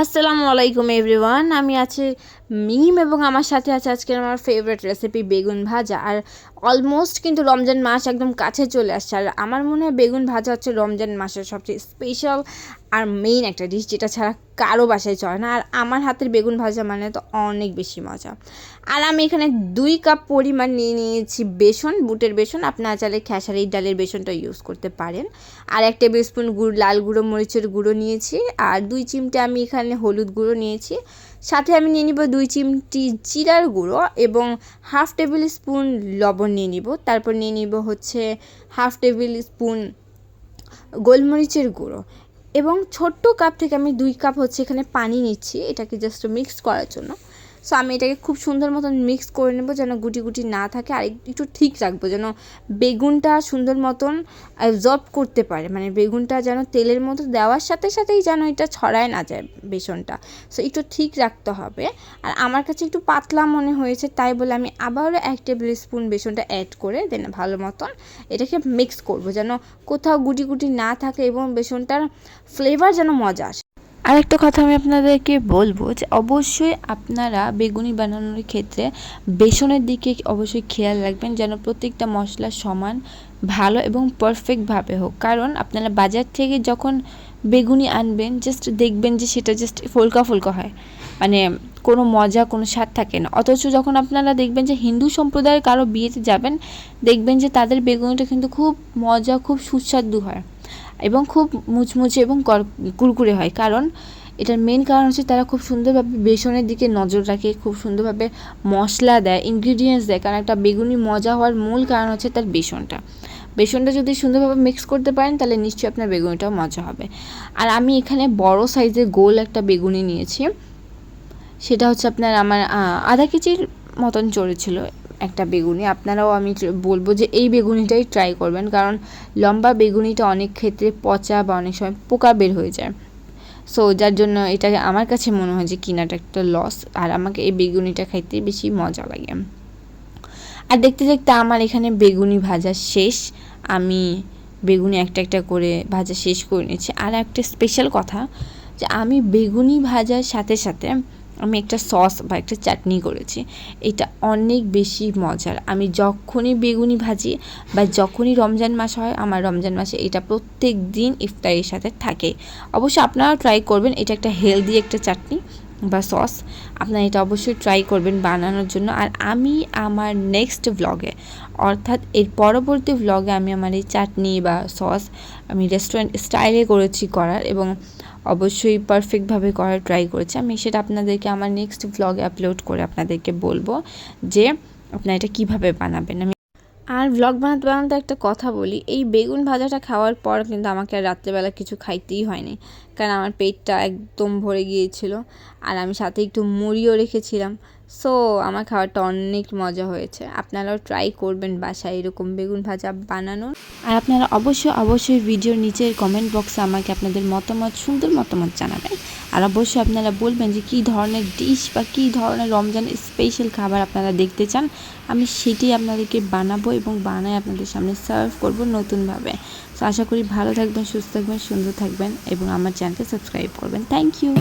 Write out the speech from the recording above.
আসসালামু আলাইকুম এভরিওয়ান আমি আছি মিম এবং আমার সাথে আছে আজকের আমার ফেভারিট রেসিপি বেগুন ভাজা। আর অলমোস্ট কিন্তু রমজান মাস একদম কাছে চলে আসছে। আর আমার মনে হয় বেগুন ভাজা হচ্ছে রমজান মাসের সবচেয়ে স্পেশাল আর মেইন একটা ডিশ যেটা ছাড়া কারও বাসায় চলে না। আর আমার হাতের বেগুন ভাজা মানে তো অনেক বেশি মজা। আর আমি এখানে দুই কাপ পরিমাণ নিয়ে নিয়েছি বেসন, বুটের বেসন। আপনারা চাইলে খেসারির ডালের বেসনটা ইউজ করতে পারেন। আর এক টেবিল স্পুন গুড়, লাল গুঁড়ো, মরিচের গুঁড়ো নিয়েছি। আর দুই চিমটে আমি এখানে হলুদ গুঁড়ো নিয়েছি। সাথে আমি নিয়ে নিব দুই চিমটি জিরার গুঁড়ো এবং হাফ টেবিল স্পুন লবণ নিয়ে নিব। তারপর নিয়ে নিব হচ্ছে হাফ টেবিল স্পুন গোলমরিচের গুঁড়ো এবং ছোট্ট কাপ থেকে আমি দুই কাপ হচ্ছে এখানে পানি নিচ্ছি। এটাকে জাস্ট মিক্স করার জন্য। সো আমি এটাকে খুব সুন্দর মতন মিক্স করে নেব যেন গুটি গুটি না থাকে আর একটু ঠিক রাখব যেন বেগুনটা সুন্দর মতন অ্যাবজর্ব করতে পারে। মানে বেগুনটা যেন তেলের মতো দেওয়ার সাথে সাথেই যেন এটা ছড়ায় না যায় বেসনটা। সো একটু ঠিক রাখতে হবে। আর আমার কাছে একটু পাতলা মনে হয়েছে, তাই বলে আমি আবারও এক টেবিল স্পুন বেসনটা অ্যাড করে দেন ভালো মতন এটাকে মিক্স করব যেন কোথাও গুটি গুটি না থাকে এবং বেসনটার ফ্লেভার যেন মজা আসে। আরেকটা কথা আমি আপনাদেরকে বলব যে অবশ্যই আপনারা বেগুনি বানানোর ক্ষেত্রে বেসনের দিকে অবশ্যই খেয়াল রাখবেন যেন প্রত্যেকটা মশলা সমান, ভালো এবং পারফেক্টভাবে হোক। কারণ আপনারা বাজার থেকে যখন বেগুনি আনবেন জাস্ট দেখবেন যে সেটা জাস্ট ফুলকা ফুলকা হয়। মানে কোনো মজা, কোনো স্বাদ থাকে না। অথচ যখন আপনারা দেখবেন যে হিন্দু সম্প্রদায়ের কারও বিয়েতে যাবেন, দেখবেন যে তাদের বেগুনিটা কিন্তু খুব মজা, খুব সুস্বাদু হয়। এবং খুব মুচমুচে এবং কুরকুরে হয়। কারণ এটার মেন কারণ হচ্ছে তারা খুব সুন্দরভাবে বেসনের দিকে নজর রাখে, খুব সুন্দরভাবে মশলা দেয় ইনগ্রিডিয়েন্টস দেয়। কারণ একটা বেগুনি মজা হওয়ার মূল কারণ হচ্ছে তার বেসনটা। বেসনটা যদি সুন্দরভাবে মিক্স করতে পারেন, তাহলে নিশ্চয়ই আপনার বেগুনিটাও মজা হবে। আর আমি এখানে বড় সাইজের গোল একটা বেগুনি নিয়েছি। সেটা হচ্ছে আপনার আমার আধা কেজির মতন চড়েছিল একটা বেগুনি। আপনারাও আমি বলব যে এই বেগুনিটাই ট্রাই করবেন, কারণ লম্বা বেগুনিটা অনেক ক্ষেত্রে পচা বা অনেক সময় পোকা বের হয়ে যায়। সো যার জন্য এটা আমার কাছে মনে হয় যে কিনাটা একটা লস আর আমাকে এই বেগুনিটা খাইতে বেশি মজা লাগে। আর দেখতে দেখতে আমার এখানে বেগুনি ভাজা শেষ। আমি বেগুনি একটা একটা করে ভাজা শেষ করে নিয়েছি। আর একটা স্পেশাল কথা যে আমি বেগুনি ভাজার সাথে সাথে আমি একটা সস বা একটা চাটনি করেছি। এটা অনেক বেশি মজার। আমি যখনই বেগুনি ভাজি বা যখনই রমজান মাস হয়, আমার রমজান মাসে এটা প্রত্যেক দিন ইফতারের সাথে থাকে। অবশ্য আপনারা ট্রাই করবেন, এটা একটা হেলদি একটা চাটনি। বা সস, আপনারা এটা অবশ্যই ট্রাই করবেন বানানোর জন্য। আর আমি আমার নেক্সট ভ্লগে অর্থাৎ এর পরবর্তী ভ্লগে আমি আমার এই চাটনি বা সস আমি রেস্টুরেন্ট স্টাইলে করেছি করার এবং অবশ্যই পারফেক্টভাবে করার ট্রাই করেছি। আমি সেটা আপনাদেরকে আমার নেক্সট ভ্লগে আপলোড করে আপনাদেরকে বলব যে আপনারা এটা কীভাবে বানাবেন। আমি আর ব্লগ বানাতে বানাতে একটা কথা বলি, এই বেগুন ভাজাটা খাওয়ার পর কিন্তু আমাকে আর রাত্রেবেলা কিছু খাইতেই হয়নি। কারণ আমার পেটটা একদম ভরে গিয়েছিল। আর আমি সাথে একটু মুড়িও রেখেছিলাম। সো আমার খাবারটা অনেক মজা হয়েছে। আপনারাও ট্রাই করবেন বাসায় এরকম বেগুন ভাজা বানানোর। আর আপনারা অবশ্যই অবশ্যই ভিডিওর নিচের কমেন্ট বক্সে আমাকে আপনাদের মতামত, সুন্দর মতামত জানাবেন। আর অবশ্যই আপনারা বলবেন যে কী ধরনের ডিশ বা কী ধরনের রমজান স্পেশাল খাবার আপনারা দেখতে চান। আমি সেটি আপনাদেরকে বানাবো এবং বানায় আপনাদের সামনে সার্ভ করব নতুনভাবে। তো আশা করি ভালো থাকবেন, সুস্থ থাকবেন, সুন্দর থাকবেন এবং আমার চ্যানেলটা সাবস্ক্রাইব করবেন। Thank you